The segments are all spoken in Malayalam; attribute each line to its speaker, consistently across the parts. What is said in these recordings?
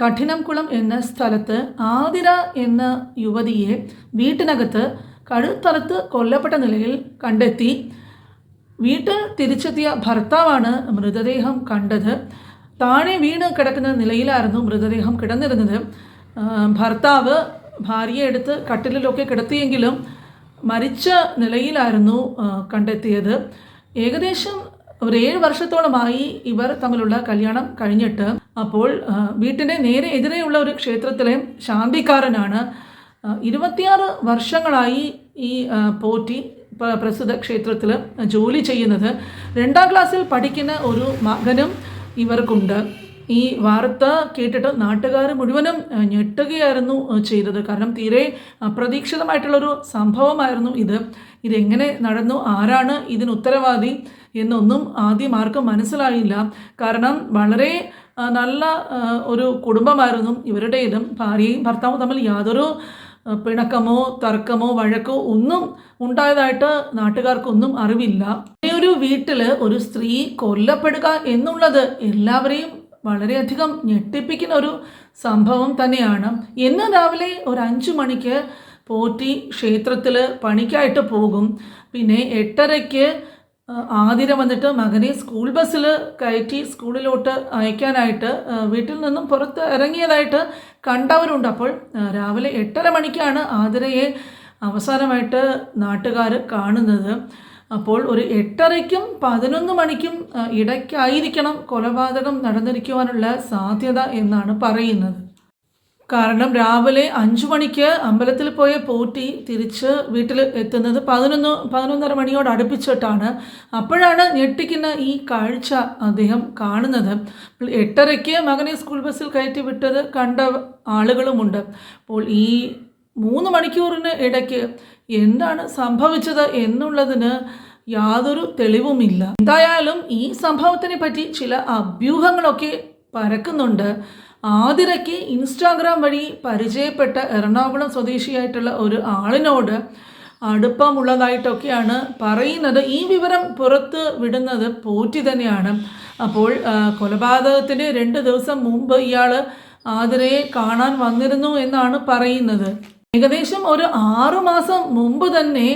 Speaker 1: കഠിനംകുളം എന്ന സ്ഥലത്ത് ആതിര എന്ന യുവതിയെ വീട്ടിനകത്ത് കഴുത്തറുത്ത് കൊല്ലപ്പെട്ട നിലയിൽ കണ്ടെത്തി. വീട്ടിൽ തിരിച്ചെത്തിയ ഭർത്താവാണ് മൃതദേഹം കണ്ടത്. താഴെ വീണ് കിടക്കുന്ന നിലയിലായിരുന്നു മൃതദേഹം കിടന്നിരുന്നത്. ഭർത്താവ് ഭാര്യയെ എടുത്ത് കട്ടിലിലൊക്കെ കിടത്തിയെങ്കിലും മരിച്ച നിലയിലായിരുന്നു കണ്ടെത്തിയത്. ഏകദേശം ഒരു ഏഴ് വർഷത്തോളമായി ഇവർ തമ്മിലുള്ള കല്യാണം കഴിഞ്ഞിട്ട് അപ്പോൾ വീട്ടിന്റെ നേരെ എതിരെയുള്ള ഒരു ക്ഷേത്രത്തിലെ ശാന്തിക്കാരനാണ്. ഇരുപത്തിയാറ് വർഷങ്ങളായി ഈ പോറ്റി പ്രസിദ്ധ ക്ഷേത്രത്തിൽ ജോലി ചെയ്യുന്നത്. രണ്ടാം ക്ലാസ്സിൽ പഠിക്കുന്ന ഒരു മകനും ഇവർക്കുണ്ട്. ഈ വാർത്ത കേട്ടിട്ട് നാട്ടുകാർ മുഴുവനും ഞെട്ടുകയായിരുന്നു ചെയ്തത്. കാരണം തീരെ അപ്രതീക്ഷിതമായിട്ടുള്ളൊരു സംഭവമായിരുന്നു ഇത്. ഇതെങ്ങനെ നടന്നു? ആരാണ് ഇതിന് ഉത്തരവാദി? എന്നൊന്നും ആദ്യം ആർക്കും മനസ്സിലായില്ല. കാരണം വളരെ നല്ല ഒരു കുടുംബമായിരുന്നു ഇവരുടേതും. ഭാര്യയും ഭർത്താവും തമ്മിൽ യാതൊരു പിണക്കമോ തർക്കമോ വഴക്കോ ഒന്നും ഉണ്ടായതായിട്ട് നാട്ടുകാർക്കൊന്നും അറിവില്ല. ഒരു വീട്ടിൽ ഒരു സ്ത്രീ കൊല്ലപ്പെടുക എന്നുള്ളത് എല്ലാവരെയും വളരെയധികം ഞെട്ടിപ്പിക്കുന്ന ഒരു സംഭവം തന്നെയാണ്. ഇന്ന് രാവിലെ ഒരു അഞ്ചു മണിക്ക് പോറ്റി ക്ഷേത്രത്തിൽ പണിക്കായിട്ട് പോകും. പിന്നെ എട്ടരയ്ക്ക് ആതിര വന്നിട്ട് മകനെ സ്കൂൾ ബസ്സിൽ കയറ്റി സ്കൂളിലോട്ട് അയക്കാനായിട്ട് വീട്ടിൽ നിന്നും പുറത്ത് ഇറങ്ങിയതായിട്ട് കണ്ടവരുണ്ട്. അപ്പോൾ രാവിലെ എട്ടര മണിക്കാണ് ആതിരയെ അവസാനമായിട്ട് നാട്ടുകാർ കാണുന്നത്. അപ്പോൾ ഒരു എട്ടരയ്ക്കും പതിനൊന്ന് മണിക്കും ഇടയ്ക്കായിരിക്കണം കൊലപാതകം നടന്നിരിക്കുവാനുള്ള സാധ്യത എന്നാണ് പറയുന്നത്. കാരണം രാവിലെ അഞ്ചു മണിക്ക് അമ്പലത്തിൽ പോയ പോറ്റി തിരിച്ച് വീട്ടിൽ എത്തുന്നത് പതിനൊന്ന് പതിനൊന്നര മണിയോട് അടുപ്പിച്ചിട്ടാണ്. അപ്പോഴാണ് ഞെട്ടിക്കുന്ന ഈ കാഴ്ച അദ്ദേഹം കാണുന്നത്. എട്ടരയ്ക്ക് മകനെ സ്കൂൾ ബസ്സിൽ കയറ്റി വിട്ടത് കണ്ട ആളുകളുമുണ്ട്. അപ്പോൾ ഈ മൂന്ന് മണിക്കൂറിന് ഇടയ്ക്ക് എന്താണ് സംഭവിച്ചത് എന്നുള്ളതിന് യാതൊരു തെളിവുമില്ല. എന്തായാലും ഈ സംഭവത്തിനെ പറ്റി ചില അഭ്യൂഹങ്ങളൊക്കെ പരക്കുന്നുണ്ട്. ആതിരയ്ക്ക് ഇൻസ്റ്റാഗ്രാം വഴി പരിചയപ്പെട്ട എറണാകുളം സ്വദേശിയായിട്ടുള്ള ഒരു ആളിനോട് അടുപ്പമുള്ളതായിട്ടൊക്കെയാണ് പറയുന്നത്. ഈ വിവരം പുറത്ത് വിടുന്നത് പോറ്റി തന്നെയാണ്. അപ്പോൾ കൊലപാതകത്തിന് രണ്ട് ദിവസം മുമ്പ് ഇയാൾ ആതിരയെ കാണാൻ വന്നിരുന്നു എന്നാണ് പറയുന്നത്. ഏകദേശം ഒരു ആറുമാസം മുമ്പ് തന്നെ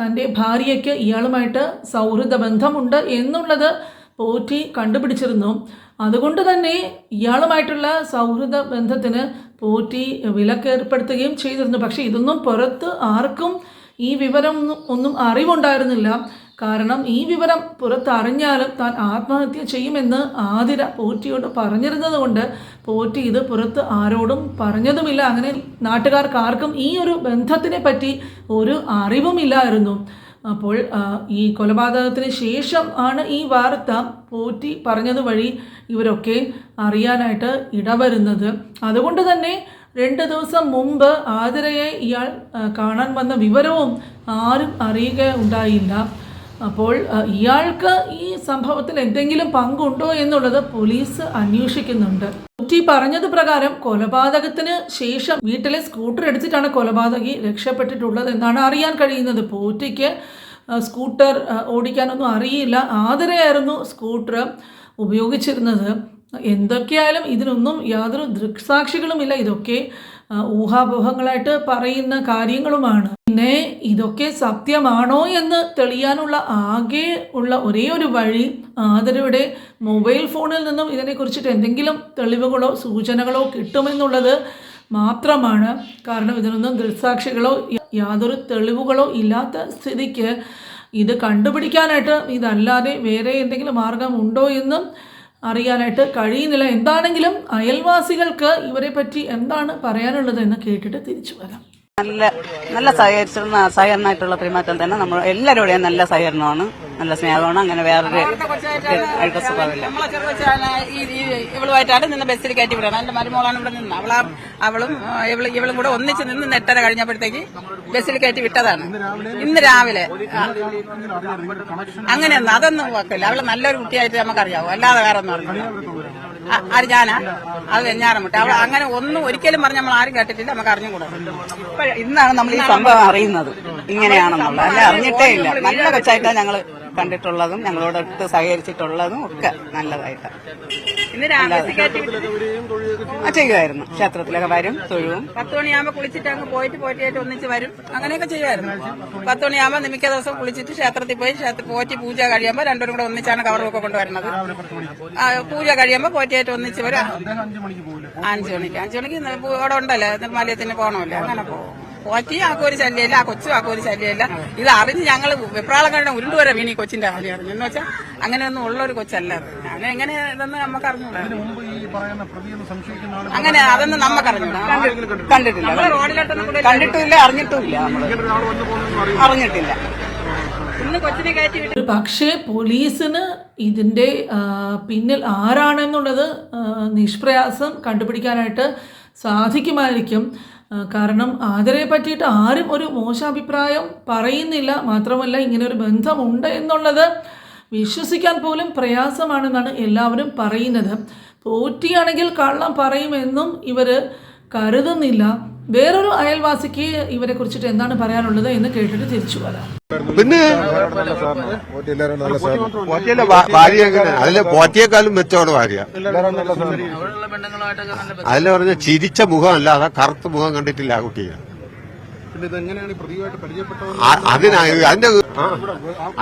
Speaker 1: തന്റെ ഭാര്യയ്ക്ക് ഇയാളുമായിട്ട് സൗഹൃദ ബന്ധമുണ്ട് എന്നുള്ളത് പോറ്റി കണ്ടുപിടിച്ചിരുന്നു. അതുകൊണ്ട് തന്നെ ഇയാളുമായിട്ടുള്ള സൗഹൃദ ബന്ധത്തിന് പോറ്റി വിലക്കേർപ്പെടുത്തുകയും ചെയ്തിരുന്നു. പക്ഷേ ഇതൊന്നും പുറത്ത് ആർക്കും ഈ വിവരം ഒന്നും- അറിവുണ്ടായിരുന്നില്ല. കാരണം ഈ വിവരം പുറത്തറിഞ്ഞാലും താൻ ആത്മഹത്യ ചെയ്യുമെന്ന് ആതിര പോറ്റിയോട് പറഞ്ഞിരുന്നത് കൊണ്ട് പോറ്റി ഇത് പുറത്ത് ആരോടും പറഞ്ഞതുമില്ല. അങ്ങനെ നാട്ടുകാർക്ക് ആർക്കും ഈ ഒരു ബന്ധത്തിനെ പറ്റി ഒരു അറിവുമില്ലായിരുന്നു. അപ്പോൾ ഈ കൊലപാതകത്തിന് ശേഷം ആണ് ഈ വാർത്ത പോറ്റി പറഞ്ഞത് വഴി ഇവരൊക്കെ അറിയാനായിട്ട് ഇടവരുന്നത്. അതുകൊണ്ട് തന്നെ രണ്ട് ദിവസം മുമ്പ് ആതിരയെ ഇയാൾ കാണാൻ വന്ന വിവരവും ആരും അറിയുക ഉണ്ടായില്ല. അപ്പോൾ ഇയാൾക്ക് ഈ സംഭവത്തിൽ എന്തെങ്കിലും പങ്കുണ്ടോ എന്നുള്ളത് പോലീസ് അന്വേഷിക്കുന്നുണ്ട്. കുറ്റി പറഞ്ഞത് പ്രകാരം കൊലപാതകത്തിന് ശേഷം വീട്ടിലെ സ്കൂട്ടർ എടുത്തിട്ടാണ് കൊലപാതകി രക്ഷപ്പെട്ടിട്ടുള്ളത് എന്നാണ് അറിയാൻ കഴിയുന്നത്. പോറ്റിക്ക് സ്കൂട്ടർ ഓടിക്കാനൊന്നും അറിയില്ല. ആതിരയായിരുന്നു സ്കൂട്ടർ ഉപയോഗിച്ചിരുന്നത്. എന്തൊക്കെയായാലും ഇതിനൊന്നും യാതൊരു ദൃക്സാക്ഷികളുമില്ല. ഇതൊക്കെ ഊഹാപോഹങ്ങളായിട്ട് പറയുന്ന കാര്യങ്ങളുമാണ്. പിന്നെ ഇതൊക്കെ സത്യമാണോ എന്ന് തെളിയാനുള്ള ആകെ ഉള്ള ഒരേ ഒരു വഴി ആദരയുടെ മൊബൈൽ ഫോണിൽ നിന്നും ഇതിനെക്കുറിച്ചിട്ട് എന്തെങ്കിലും തെളിവുകളോ സൂചനകളോ കിട്ടുമെന്നുള്ളത് മാത്രമാണ്. കാരണം ഇതിനൊന്നും ദൃക്സാക്ഷികളോ യാതൊരു തെളിവുകളോ ഇല്ലാത്ത സ്ഥിതിക്ക് ഇത് കണ്ടുപിടിക്കാനായിട്ട് ഇതല്ലാതെ വേറെ എന്തെങ്കിലും മാർഗം ഉണ്ടോ എന്നും അറിയാനായിട്ട് കഴിയുന്നില്ല. എന്താണെങ്കിലും അയൽവാസികൾക്ക് ഇവരെ പറ്റി എന്താണ് പറയാനുള്ളത് എന്ന് കേട്ടിട്ട് തിരിച്ചു വരാം.
Speaker 2: നല്ല നല്ല സഹകരിച്ചിരുന്ന സഹകരണമായിട്ടുള്ള പെരുമാറ്റം തന്നെ നമ്മൾ എല്ലാവരുടെയും നല്ല സഹകരണമാണ്. നല്ല സ്നേഹമാണ്. അങ്ങനെ വേറൊരു അഴുക്ക സ്വഭാവമില്ല
Speaker 3: ഇവളുമായിട്ടാണ് നിന്ന് ബസ്സിൽ കയറ്റി വിടണം. എന്റെ മരുമോളാണ് ഇവിടെ നിന്ന്. അവളാ അവളും ഇവൾ ഇവളും കൂടെ ഒന്നിച്ച് നിന്ന് നെട്ടര കഴിഞ്ഞപ്പോഴത്തേക്ക് ബസ്സിൽ കയറ്റി വിട്ടതാണ്. ഇന്ന് രാവിലെ. അങ്ങനെയൊന്നും അതൊന്നും കുഴപ്പമില്ല. അവൾ നല്ലൊരു കുട്ടിയായിട്ട് നമുക്കറിയാവോ. അല്ലാതെ വേറെ ഒന്നും അറിയില്ല അത് ഞാനാ? അത് വെഞ്ഞാറമുട്ട അവൾ അങ്ങനെ ഒന്നും ഒരിക്കലും പറഞ്ഞ് നമ്മൾ ആരും കേട്ടിട്ടില്ല. നമുക്ക് അറിഞ്ഞുകൂടാ
Speaker 2: ഇന്നാണ് നമ്മൾ ഈ സംഭവം അറിയുന്നത്. ഇങ്ങനെയാണെന്നുള്ളത്. അല്ല? അറിഞ്ഞിട്ടേ ഇല്ല. നല്ല കൊച്ചായിട്ടാണ് ഞങ്ങൾ കണ്ടിട്ടുള്ളതും ഞങ്ങളോടൊത്ത് സഹകരിച്ചിട്ടുള്ളതും ഒക്കെ ആ, ചെയ്യുമായിരുന്നു. ക്ഷേത്രത്തിലൊക്കെ വരും തൊഴുവും.
Speaker 3: പത്ത് മണിയാകുമ്പോൾ കുളിച്ചിട്ട് അങ്ങ് പോയിട്ട് പോറ്റിയായിട്ട് ഒന്നിച്ച് വരും. അങ്ങനെയൊക്കെ ചെയ്യുമായിരുന്നു. പത്ത് മണിയാകുമ്പോൾ നിമിക്ക ദിവസം കുളിച്ചിട്ട് ക്ഷേത്രത്തിൽ പോയി ക്ഷേത്ര പോറ്റി പൂജ കഴിയുമ്പോൾ രണ്ടുപേരും കൂടെ ഒന്നിച്ചാണ് കവറൊക്കെ കൊണ്ടുവരുന്നത്. പൂജ കഴിയുമ്പോൾ പോറ്റിയായിട്ട് ഒന്നിച്ച് വരും. അഞ്ചു മണിക്ക് അഞ്ചു മണിക്ക്. അവിടെ ഉണ്ടല്ലോ നിർമ്മാലയത്തിന് പോകണമല്ലോ അങ്ങനെ പോകും പോറ്റി ആക്കൊരു ശല്യമില്ല ആ കൊച്ചു ആക്കൊരു ശല്യമില്ല. ഇത് അറിഞ്ഞ് ഞങ്ങൾ വെപ്രാളം കഴിഞ്ഞ ഉരുണ്ടുവരെ വീണി കൊച്ചിന്റെ കാര്യം അറിഞ്ഞു എന്ന് വെച്ചാൽ അങ്ങനെയൊന്നും ഉള്ളൊരു കൊച്ചല്ല. അങ്ങനെ എങ്ങനെ ഇതെന്ന് നമുക്ക് അറിഞ്ഞൂടാ. അങ്ങനെ അതൊന്നും നമുക്ക് അറിഞ്ഞൂടാ.
Speaker 2: കണ്ടിട്ടില്ല.
Speaker 3: റോഡിലോട്ടൊന്നും
Speaker 2: നമ്മൾ അറിഞ്ഞിട്ടില്ല.
Speaker 3: ഇന്ന് കൊച്ചിനെ കയറ്റി വിട്ട്.
Speaker 1: ഒരു പക്ഷേ പോലീസിന് ഇതിന്റെ പിന്നിൽ ആരാണെന്നുള്ളത് നിഷ്പ്രയാസം കണ്ടുപിടിക്കാനായിട്ട് സാധിക്കുമായിരിക്കും. കാരണം ആതിരയെ പറ്റിയിട്ട് ആരും ഒരു മോശാഭിപ്രായം പറയുന്നില്ല. മാത്രമല്ല ഇങ്ങനെ ഒരു ബന്ധമുണ്ട് എന്നുള്ളത് വിശ്വസിക്കാൻ പോലും പ്രയാസമാണെന്നാണ് എല്ലാവരും പറയുന്നത്. പോറ്റിയാണെങ്കിൽ കള്ളം പറയുമെന്നും ഇവർ കരുതുന്നില്ല. വേറൊരു അയൽവാസിക്ക് ഇവരെ കുറിച്ചിട്ട് എന്താണ് പറയാനുള്ളത് എന്ന് കേട്ടിട്ട് തിരിച്ചു വരാം.
Speaker 4: പിന്നെ അതിലെ പോറ്റിയേക്കാളും മെച്ചമാണ് ഭാര്യ. അതിലെ പറഞ്ഞ ചിരിച്ച മുഖം അല്ലാതെ കറുത്ത മുഖം കണ്ടിട്ടില്ല ആ കുട്ടിയെ. അതിനാ അതിന്റെ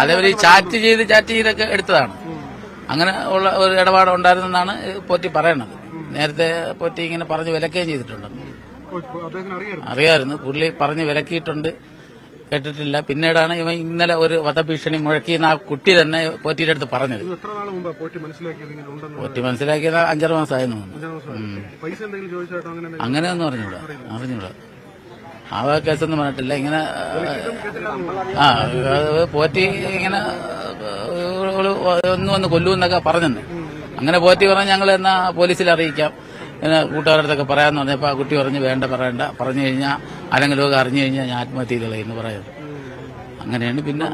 Speaker 5: അതേപോലെ ഈ ചാറ്റ് ചെയ്ത് ചാറ്റ് ചെയ്തൊക്കെ എടുത്തതാണ്. അങ്ങനെ ഉള്ള ഒരു ഇടപാട് ഉണ്ടായിരുന്നെന്നാണ് പോറ്റി പറയണത്. നേരത്തെ പോറ്റി ഇങ്ങനെ പറഞ്ഞ് വിലക്കുകയും ചെയ്തിട്ടുണ്ട് അറിയാമായിരുന്നു പുള്ളി പറഞ്ഞ് വിലക്കിയിട്ടുണ്ട്. കേട്ടിട്ടില്ല. പിന്നീടാണ് ഇവ ഇന്നലെ ഒരു വധഭീഷണി മുഴക്കിയെന്ന് ആ കുട്ടി തന്നെ പോറ്റിയുടെ അടുത്ത് പറഞ്ഞത്. പോറ്റി മനസ്സിലാക്കിയത് അഞ്ചാറ് മാസമായിരുന്നു അങ്ങനെ അങ്ങനെയൊന്നും അറിഞ്ഞൂടാ. അറിഞ്ഞൂടാ. ആ കേസൊന്നും പറഞ്ഞിട്ടില്ല. ഇങ്ങനെ ആ പോറ്റി ഇങ്ങനെ ഒന്ന് വന്ന് കൊല്ലുമെന്നൊക്കെ പറഞ്ഞെന്ന്. അങ്ങനെ പോറ്റി പറഞ്ഞ് ഞങ്ങൾ എന്നാ പോലീസിൽ അറിയിക്കാം. പിന്നെ കൂട്ടുകാരടുത്തൊക്കെ പറയാന്ന് പറഞ്ഞപ്പോൾ ആ കുട്ടി പറഞ്ഞ് വേണ്ട പറയണ്ട. പറഞ്ഞു കഴിഞ്ഞാൽ അല്ലെങ്കിൽ ഒക്കെ അറിഞ്ഞു കഴിഞ്ഞാൽ ഞാൻ ആത്മഹത്യ എന്ന് പറയുന്നത് അങ്ങനെയാണ് പിന്നെ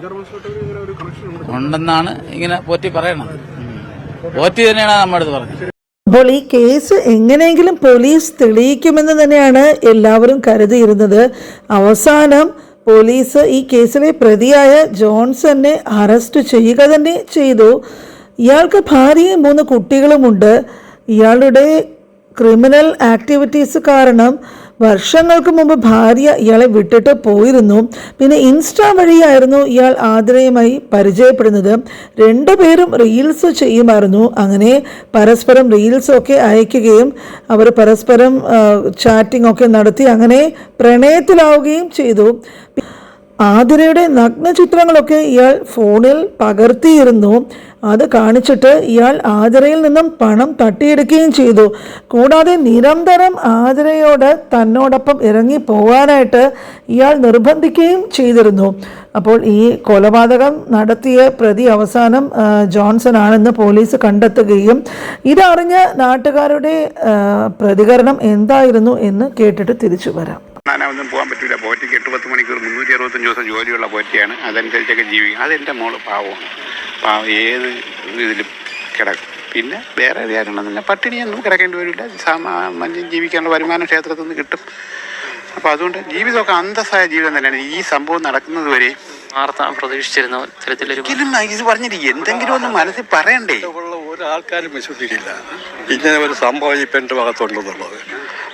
Speaker 5: ഉണ്ടെന്നാണ് ഇങ്ങനെ പോറ്റി പറയണത്. പോറ്റി തന്നെയാണ് നമ്മുടെ അടുത്ത് പറഞ്ഞത്.
Speaker 6: അപ്പോൾ ഈ കേസ് എങ്ങനെയെങ്കിലും പോലീസ് തെളിയിക്കുമെന്ന് തന്നെയാണ് എല്ലാവരും കരുതിയിരുന്നത്. അവസാനം പോലീസ് ഈ കേസിലെ പ്രതിയായ ജോൺസനെ അറസ്റ്റ് ചെയ്യുക തന്നെ ചെയ്തു. ഇയാൾക്ക് ഭാര്യയും മൂന്ന് കുട്ടികളുമുണ്ട്. ഇയാളുടെ ക്രിമിനൽ ആക്ടിവിറ്റീസ് കാരണം വർഷങ്ങൾക്ക് മുമ്പ് ഭാര്യ ഇയാളെ വിട്ടിട്ട് പോയിരുന്നു. പിന്നെ ഇൻസ്റ്റാ വഴിയായിരുന്നു ഇയാൾ ആതിരയുമായി പരിചയപ്പെടുന്നത്. രണ്ടുപേരും റീൽസ് ചെയ്യുമായിരുന്നു. അങ്ങനെ പരസ്പരം റീൽസൊക്കെ അയക്കുകയും അവർ പരസ്പരം ചാറ്റിംഗ് ഒക്കെ നടത്തി അങ്ങനെ പ്രണയത്തിലാവുകയും ചെയ്തു. ആതിരയുടെ നഗ്നചിത്രങ്ങളൊക്കെ ഇയാൾ ഫോണിൽ പകർത്തിയിരുന്നു. അത് കാണിച്ചിട്ട് ഇയാൾ ആതിരയിൽ നിന്നും പണം തട്ടിയെടുക്കുകയും ചെയ്തു. കൂടാതെ നിരന്തരം ആതിരയോട് തന്നോടൊപ്പം ഇറങ്ങി പോകാനായിട്ട് ഇയാൾ നിർബന്ധിക്കുകയും ചെയ്തിരുന്നു. അപ്പോൾ ഈ കൊലപാതകം നടത്തിയ പ്രതി അവസാനം ജോൺസൺ ആണെന്ന് പോലീസ് കണ്ടെത്തുകയും ഇതറിഞ്ഞ നാട്ടുകാരുടെ പ്രതികരണം എന്തായിരുന്നു എന്ന് കേട്ടിട്ട് തിരിച്ചു വരാം.
Speaker 7: പോകാൻ അറുപത്തഞ്ച് ദിവസം ജോലിയുള്ള പോറ്റിയാണ്. അതനുസരിച്ചൊക്കെ ജീവിക്കും. അതെന്റെ മോൾ പാവമാണ്. പാവം ഏത് ഇതിലും കിടക്കും. പിന്നെ വേറെ കാര്യങ്ങളൊന്നുമില്ല പട്ടിണിയൊന്നും കിടക്കേണ്ടി വരില്ല. സാമാന്യം ജീവിക്കാനുള്ള വരുമാനം ക്ഷേത്രത്തിൽ നിന്ന് കിട്ടും. അപ്പോൾ അതുകൊണ്ട് ജീവിതമൊക്കെ അന്തസ്സായ ജീവിതം തന്നെയാണ്. ഈ സംഭവം നടക്കുന്നത് വരെ
Speaker 8: വാർത്ത പ്രതീക്ഷിച്ചിരുന്ന
Speaker 7: തരത്തിലൊരു ഇത് പറഞ്ഞിട്ട് എന്തെങ്കിലും ഒന്ന് മനസ്സിൽ പറയണ്ടേ?
Speaker 9: ഒരാൾക്കാരും വിശ്വസിക്കില്ല. ഇങ്ങനെ ഒരു സംഭവം ഈ പെണ്ണിന്റെ ഭാഗത്തുണ്ടെന്നുള്ളത്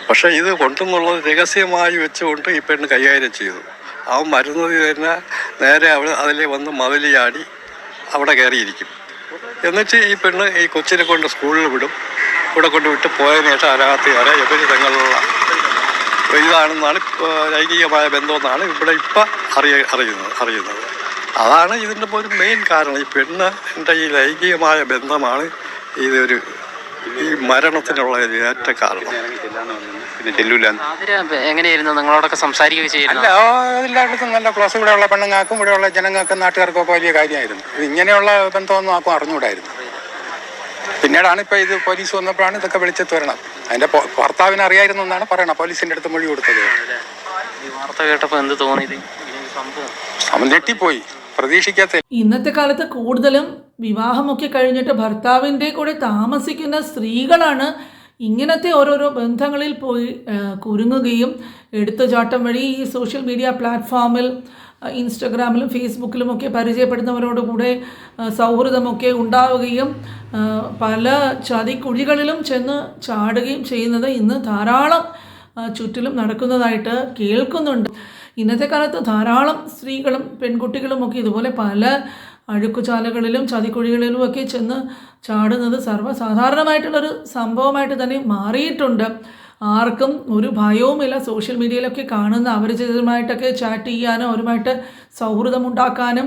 Speaker 9: പക്ഷേ ഇത് കൊണ്ടെന്നുള്ളത് രഹസ്യമായി വെച്ചുകൊണ്ട് ഈ പെണ്ണ് കൈകാര്യം ചെയ്തു. അവൻ വരുന്നത് തന്നെ നേരെ അവൾ അതിലെ വന്ന് മതിൽ ചാടി അവിടെ കയറിയിരിക്കും. എന്നിട്ട് ഈ പെണ്ണ് ഈ കൊച്ചിനെ കൊണ്ട് സ്കൂളിൽ വിടും. ഇവിടെ കൊണ്ട് വിട്ട് പോയതിനു ശേഷം അതിനകത്ത് വരെ ഇവർ തങ്ങളുള്ള ഇതാണെന്നാണ് ലൈംഗികമായ ബന്ധമെന്നാണ് ഇവിടെ ഇപ്പം അറിയ അറിയുന്നത് അറിയുന്നത്. അതാണ് ഇതിന്റെ ഒരു മെയിൻ കാരണം. ഈ പെണ്ണ് എന്റെ ഈ ലൈംഗികമായ ബന്ധമാണ്. ഇതൊരു ഈ മരണത്തിനുള്ള ഏറ്റ കാരണം.
Speaker 7: പിന്നെ ചെല്ലൂല.
Speaker 8: എങ്ങനെയായിരുന്നു? നിങ്ങളോടൊക്കെ സംസാരിക്കുകയും ചെയ്യുന്നു
Speaker 10: അല്ല എല്ലായിടത്തും നല്ല ക്ലോസ് ഇവിടെയുള്ള പെണ്ണുങ്ങൾക്കും ഇവിടെയുള്ള ജനങ്ങൾക്കും നാട്ടുകാർക്കും ഒക്കെ വലിയ കാര്യമായിരുന്നു. ഇത് ഇങ്ങനെയുള്ള ബന്ധമൊന്നും ആർക്കും അറിഞ്ഞുകൂടായിരുന്നു. പിന്നീടാണ് ഇപ്പൊ ഇത് പോലീസ് വന്നപ്പോഴാണ് ഇതൊക്കെ വെളിച്ചത്ത് വരണം അതിന്റെ പൊ- ഭർത്താവിന് അറിയായിരുന്നു എന്നാണ് പറയണത്. പോലീസിന്റെ അടുത്ത് മൊഴി കൊടുത്തത്.
Speaker 8: ഈ വാർത്ത കേട്ടപ്പോൾ എന്ത് തോന്നി ഇത് ഇങ്ങനെ ഒരു സംഭവം?
Speaker 10: അവൻ ഞെട്ടിപ്പോയി. പ്രതീക്ഷിക്കാത്ത
Speaker 1: ഇന്നത്തെ കാലത്ത് കൂടുതലും വിവാഹമൊക്കെ കഴിഞ്ഞിട്ട് ഭർത്താവിന്റെ കൂടെ താമസിക്കുന്ന സ്ത്രീകളാണ് ഇങ്ങനത്തെ ഓരോരോ ബന്ധങ്ങളിൽ പോയി കുരുങ്ങുകയും എടുത്തുചാട്ടം വഴി ഈ സോഷ്യൽ മീഡിയ പ്ലാറ്റ്ഫോമിൽ ഇൻസ്റ്റഗ്രാമിലും ഫേസ്ബുക്കിലും ഒക്കെ പരിചയപ്പെടുന്നവരോട് കൂടെ സൗഹൃദമൊക്കെ ഉണ്ടാവുകയും പല ചതിക്കുഴികളിലും ചെന്ന് ചാടുകയും ചെയ്യുന്നത് ഇന്ന് ധാരാളം ചുറ്റിലും നടക്കുന്നതായിട്ട് കേൾക്കുന്നുണ്ട്. ഇന്നത്തെ കാലത്ത് ധാരാളം സ്ത്രീകളും പെൺകുട്ടികളും ഒക്കെ ഇതുപോലെ പല അഴുക്കുചാലകളിലും ചതിക്കുഴികളിലും ഒക്കെ ചെന്ന് ചാടുന്നത് സർവസാധാരണമായിട്ടുള്ളൊരു സംഭവമായിട്ട് തന്നെ മാറിയിട്ടുണ്ട്. ആർക്കും ഒരു ഭയവുമില്ല. സോഷ്യൽ മീഡിയയിലൊക്കെ കാണുന്ന അപരിചിതരുമായിട്ടൊക്കെ ചാറ്റ് ചെയ്യാനോ അവരുമായിട്ട് സൗഹൃദമുണ്ടാക്കാനും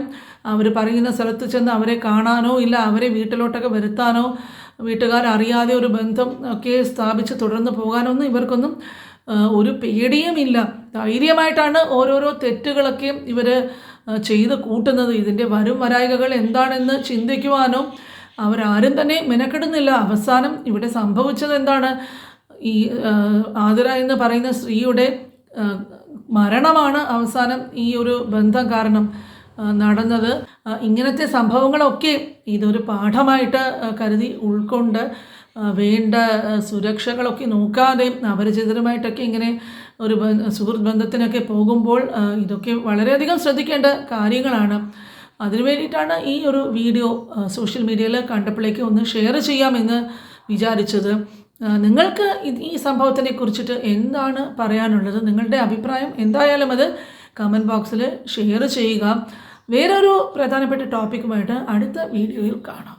Speaker 1: അവർ പറയുന്ന സ്ഥലത്ത് ചെന്ന് അവരെ കാണാനോ ഇല്ല അവരെ വീട്ടിലോട്ടൊക്കെ വരുത്താനോ വീട്ടുകാരറിയാതെ ഒരു ബന്ധം ഒക്കെ സ്ഥാപിച്ച് തുടർന്ന് പോകാനൊന്നും ഇവർക്കൊന്നും ഒരു പേടിയുമില്ല. ധൈര്യമായിട്ടാണ് ഓരോരോ തെറ്റുകളൊക്കെ ഇവർ ചെയ്ത് കൂട്ടുന്നത്. ഇതിന്റെ വരും വരായികകൾ എന്താണെന്ന് ചിന്തിക്കുവാനോ അവരാരും തന്നെ മെനക്കെടുന്നില്ല. അവസാനം ഇവിടെ സംഭവിച്ചത് എന്താണ്? ഈ ആതിര എന്ന് പറയുന്ന സ്ത്രീയുടെ മരണമാണ് അവസാനം ഈ ഒരു ബന്ധം കാരണം നടന്നത്. ഇങ്ങനത്തെ സംഭവങ്ങളൊക്കെ ഇതൊരു പാഠമായിട്ട് കരുതി ഉൾക്കൊണ്ട് വേണ്ട സുരക്ഷകളൊക്കെ നോക്കാതെ അപരിചിതരുമായിട്ടൊക്കെ ഇങ്ങനെ ഒരു സുഹൃത്ത് ബന്ധത്തിനൊക്കെ പോകുമ്പോൾ ഇതൊക്കെ വളരെയധികം ശ്രദ്ധിക്കേണ്ട കാര്യങ്ങളാണ്. അതിനു വേണ്ടിയിട്ടാണ് ഈ ഒരു വീഡിയോ സോഷ്യൽ മീഡിയയിൽ കണ്ടപ്പോഴേക്ക് ഒന്ന് ഷെയർ ചെയ്യാമെന്ന് വിചാരിച്ചത്. നിങ്ങൾക്ക് ഈ സംഭവത്തിനെ കുറിച്ചിട്ട് എന്താണ് പറയാനുള്ളത്? നിങ്ങളുടെ അഭിപ്രായം എന്തായാലും അത് കമന്റ് ബോക്സിൽ ഷെയർ ചെയ്യുക. വേറൊരു പ്രധാനപ്പെട്ട ടോപ്പിക്കുമായിട്ട് അടുത്ത വീഡിയോയിൽ കാണാം.